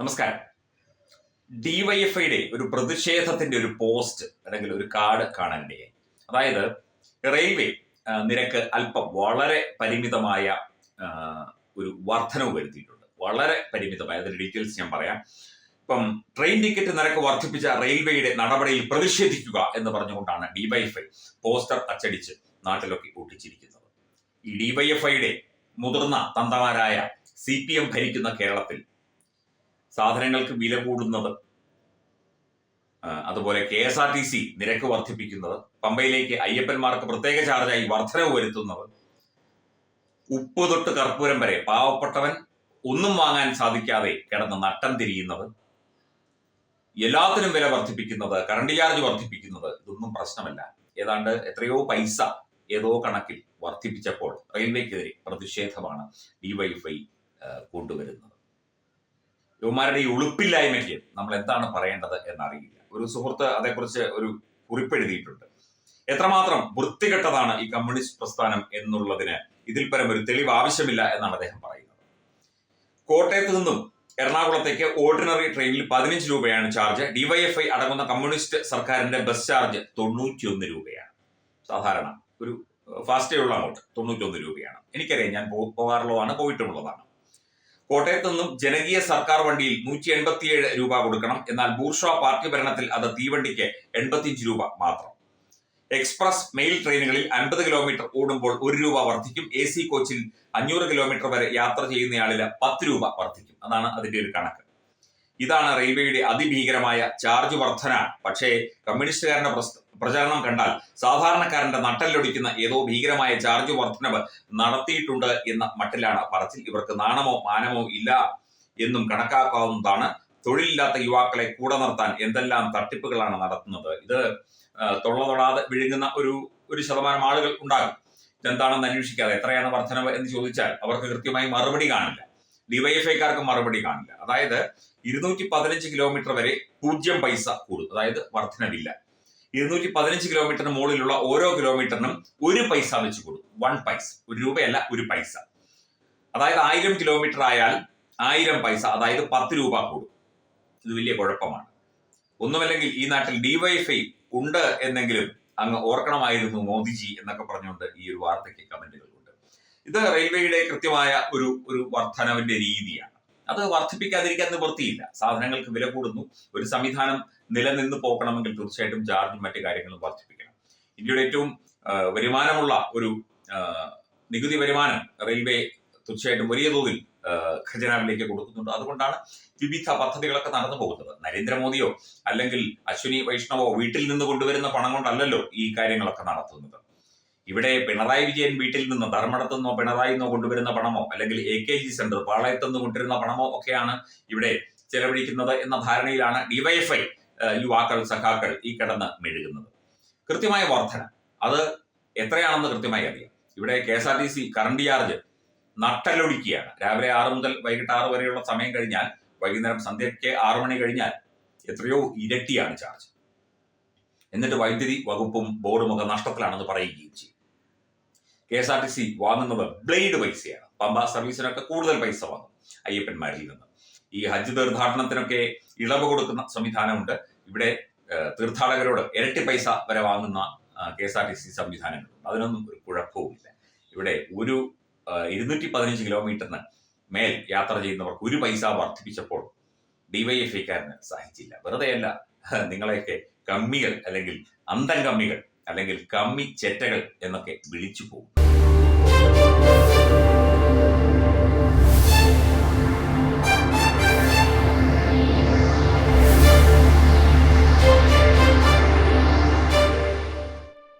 നമസ്കാരം. ഡിവൈഎഫ്ഐയുടെ ഒരു പ്രതിഷേധത്തിന്റെ ഒരു പോസ്റ്റ് അല്ലെങ്കിൽ ഒരു കാർഡ് കാണാനിടയായി. അതായത് റെയിൽവേ നിരക്ക് അല്പം വളരെ പരിമിതമായ ഒരു വർധനവ് വരുത്തിയിട്ടുണ്ട്. വളരെ പരിമിതമായ അതിന്റെ ഡീറ്റെയിൽസ് ഞാൻ പറയാം. ഇപ്പം ട്രെയിൻ ടിക്കറ്റ് നിരക്ക് വർദ്ധിപ്പിച്ച റെയിൽവേയുടെ നടപടിയിൽ പ്രതിഷേധിക്കുക എന്ന് പറഞ്ഞുകൊണ്ടാണ് ഡിവൈഎഫ്ഐ പോസ്റ്റർ അച്ചടിച്ച് നാട്ടിലൊക്കെ ഒട്ടിച്ചിരിക്കുന്നത്. ഈ ഡിവൈഎഫ്ഐയുടെ മുതിർന്ന തന്തമാരായ സി പി എം ഭരിക്കുന്ന കേരളത്തിൽ സാധനങ്ങൾക്ക് വില കൂടുന്നത് അതുപോലെ K S R T C നിരക്ക് വർദ്ധിപ്പിക്കുന്നത് പമ്പയിലേക്ക് അയ്യപ്പന്മാർക്ക് പ്രത്യേക ചാർജായി വർധനവ് വരുത്തുന്നത് ഉപ്പ് തൊട്ട് കർപ്പൂരം വരെ പാവപ്പെട്ടവൻ ഒന്നും വാങ്ങാൻ സാധിക്കാതെ കിടന്ന് നട്ടം തിരിയുന്നത് എല്ലാത്തിനും വില വർദ്ധിപ്പിക്കുന്നത് കറണ്ട് ചാർജ് വർദ്ധിപ്പിക്കുന്നത് ഇതൊന്നും പ്രശ്നമല്ല. ഏതാണ്ട് എത്രയോ പൈസ ഏതോ കണക്കിൽ വർദ്ധിപ്പിച്ചപ്പോൾ റെയിൽവേക്കെതിരെ പ്രതിഷേധമാണ് ഡിവൈഫൈ കൊണ്ടുവരുന്നത്. യുവമാരുടെ ഈ ഉളുപ്പില്ലായ്മയ്ക്ക് നമ്മൾ എന്താണ് പറയേണ്ടത് എന്നറിയില്ല. ഒരു സുഹൃത്ത് അതേക്കുറിച്ച് ഒരു കുറിപ്പെഴുതിയിട്ടുണ്ട്. എത്രമാത്രം വൃത്തികെട്ടതാണ് ഈ കമ്മ്യൂണിസ്റ്റ് പ്രസ്ഥാനം എന്നുള്ളതിന് ഇതിൽ പരം ഒരു തെളിവ് ആവശ്യമില്ല എന്നാണ് അദ്ദേഹം പറയുന്നത്. കോട്ടയത്ത് നിന്നും എറണാകുളത്തേക്ക് ഓർഡിനറി ട്രെയിനിൽ പതിനഞ്ച് രൂപയാണ് ചാർജ്. ഡിവൈഎഫ്ഐ അടങ്ങുന്ന കമ്മ്യൂണിസ്റ്റ് സർക്കാരിന്റെ ബസ് ചാർജ് തൊണ്ണൂറ്റിയൊന്ന് രൂപയാണ്. സാധാരണ ഒരു ഫാസ്റ്റേ ഉള്ള അങ്ങോട്ട് തൊണ്ണൂറ്റിയൊന്ന് രൂപയാണ്. എനിക്കറിയാം ഞാൻ പോകാറുള്ളതാണ് പോയിട്ടുള്ളതാണ് കോട്ടയത്ത് നിന്നും ജനകീയ സർക്കാർ വണ്ടിയിൽ നൂറ്റി എൺപത്തിയേഴ് രൂപ കൊടുക്കണം. എന്നാൽ ബൂർഷ പാർട്ടി ഭരണത്തിൽ അത് തീവണ്ടിക്ക് എൺപത്തിയഞ്ച് രൂപ മാത്രം. എക്സ്പ്രസ് മെയിൽ ട്രെയിനുകളിൽ അൻപത് കിലോമീറ്റർ ഓടുമ്പോൾ ഒരു രൂപ വർദ്ധിക്കും. എ സി കോച്ചിൽ അഞ്ഞൂറ് കിലോമീറ്റർ വരെ യാത്ര ചെയ്യുന്നയാളിൽ പത്ത് രൂപ വർദ്ധിക്കും. അതാണ് അതിന്റെ ഒരു കണക്ക്. ഇതാണ് റെയിൽവേയുടെ അതിഭീകരമായ ചാർജ് വർധന. പക്ഷേ കമ്മ്യൂണിസ്റ്റുകാരന്റെ പ്രചരണം കണ്ടാൽ സാധാരണക്കാരന്റെ നട്ടല്ലൊടിക്കുന്ന ഏതോ ഭീകരമായ ചാർജ് വർധനവ് നടത്തിയിട്ടുണ്ട് എന്ന മട്ടിലാണ് പറച്ചിൽ. ഇവർക്ക് നാണമോ മാനമോ ഇല്ല എന്നും കണക്കാക്കാവുന്നതാണ് തൊഴിലില്ലാത്ത യുവാക്കളെ കൂടെ നിർത്താൻ എന്തെല്ലാം തട്ടിപ്പുകളാണ് നടത്തുന്നത്. ഇത് തൊള്ള തൊടാതെ വിഴുങ്ങുന്ന ഒരു ഒരു ശതമാനം ആളുകൾ ഉണ്ടാകും. ഇതെന്താണെന്ന് അന്വേഷിക്കാതെ എത്രയാണ് വർധനവ് എന്ന് ചോദിച്ചാൽ അവർക്ക് കൃത്യമായി മറുപടി കാണില്ല. ഡിവൈഎഫ്ഐക്കാർക്ക് മറുപടി കാണില്ല. അതായത് ഇരുന്നൂറ്റി പതിനഞ്ച് കിലോമീറ്റർ വരെ പൂജ്യം പൈസ കൂടും. അതായത് വർധനവില്ല. ഇരുന്നൂറ്റി പതിനഞ്ച് കിലോമീറ്ററിന് മുകളിലുള്ള ഓരോ കിലോമീറ്ററിനും ഒരു പൈസ വെച്ച് കൊടുക്കും. വൺ പൈസ ഒരു രൂപയല്ല ഒരു പൈസ. അതായത് ആയിരം കിലോമീറ്റർ ആയാൽ ആയിരം പൈസ അതായത് പത്ത് രൂപ കൂടും. ഇത് വലിയ കുഴപ്പമാണ്. ഒന്നുമല്ലെങ്കിൽ ഈ നാട്ടിൽ ഡിവൈഫൈ ഉണ്ട് എന്നെങ്കിലും അങ്ങ് ഓർക്കണമായിരുന്നു മോദിജി എന്നൊക്കെ പറഞ്ഞുകൊണ്ട് ഈ ഒരു വാർത്തയ്ക്ക് കമന്റുകളുണ്ട് ഇത് റെയിൽവേയുടെ കൃത്യമായ ഒരു ഒരു വർധനവിന്റെ രീതിയാണ്. അത് വർദ്ധിപ്പിക്കാതിരിക്കാൻ നിവൃത്തിയില്ല സാധനങ്ങൾക്ക് വില കൂടുന്നു. ഒരു സംവിധാനം നിലനിന്ന് പോകണമെങ്കിൽ തീർച്ചയായിട്ടും ചാർജും മറ്റു കാര്യങ്ങളും വർദ്ധിപ്പിക്കണം. ഇന്ത്യയുടെ ഏറ്റവും വരുമാനമുള്ള ഒരു നികുതി വരുമാനം റെയിൽവേ തീർച്ചയായിട്ടും വലിയ തോതിൽ ഖജനാവിലേക്ക് കൊടുക്കുന്നുണ്ട്. അതുകൊണ്ടാണ് വിവിധ പദ്ധതികളൊക്കെ നടന്നു പോകുന്നത്. നരേന്ദ്രമോദിയോ അല്ലെങ്കിൽ അശ്വിനി വൈഷ്ണവോ വീട്ടിൽ നിന്ന് കൊണ്ടുവരുന്ന പണം കൊണ്ടല്ലല്ലോ ഈ കാര്യങ്ങളൊക്കെ നടത്തുന്നത്. ഇവിടെ പിണറായി വിജയൻ വീട്ടിൽ നിന്ന് ധർമ്മടത്തു നിന്നോ പിണറായി നിന്നോ കൊണ്ടുവരുന്ന പണമോ അല്ലെങ്കിൽ എ കെ ജി സെന്റർ പാളയത്തു നിന്ന് കൊണ്ടുവരുന്ന പണമോ ഒക്കെയാണ് ഇവിടെ ചെലവഴിക്കുന്നത് എന്ന ധാരണയിലാണ് ഡിവൈഎഫ്ഐ യുവാക്കൾ സഖാക്കൾ ഈ കിടന്ന് മെഴുകുന്നത്. കൃത്യമായ വർധന. അത് എത്രയാണെന്ന് കൃത്യമായി അറിയാം. ഇവിടെ K S R T C current charge നട്ടലൊടിക്കുകയാണ് രാവിലെ ആറ് മുതൽ വൈകിട്ട് ആറ് വരെയുള്ള സമയം കഴിഞ്ഞാൽ വൈകുന്നേരം സന്ധ്യയ്ക്ക് ആറു മണി കഴിഞ്ഞാൽ എത്രയോ ഇരട്ടിയാണ് ചാർജ് എന്നിട്ട് വൈദ്യുതി വകുപ്പും ബോർഡും ഒക്കെ നഷ്ടത്തിലാണെന്ന് പറയുകയും ചെയ്യും. K S R T C വാങ്ങുന്നത് ബ്ലേഡ് പൈസയാണ്. പമ്പ സർവീസിനൊക്കെ കൂടുതൽ പൈസ വാങ്ങും അയ്യപ്പന്മാരിൽ നിന്ന്. ഈ ഹജ്ജ് തീർത്ഥാടനത്തിനൊക്കെ ഇളവ് കൊടുക്കുന്ന സംവിധാനമുണ്ട്. ഇവിടെ തീർത്ഥാടകരോട് ഇരട്ടി പൈസ വരെ വാങ്ങുന്ന K S R T C സംവിധാനങ്ങളുണ്ട്. അതിനൊന്നും ഒരു കുഴപ്പവുമില്ല. ഇവിടെ ഒരു ഇരുന്നൂറ്റി പതിനഞ്ച് കിലോമീറ്ററിന് മേൽ യാത്ര ചെയ്യുന്നവർക്ക് ഒരു പൈസ വർദ്ധിപ്പിച്ചപ്പോൾ ഡിവൈഎഫ്ഐക്കാരന് സഹിച്ചില്ല വെറുതെയല്ല നിങ്ങളെയൊക്കെ കമ്മികൾ അല്ലെങ്കിൽ അന്തം കമ്മികൾ അല്ലെങ്കിൽ കമ്മി ചെറ്റകൾ എന്നൊക്കെ വിളിച്ചു പോകും. Thank you.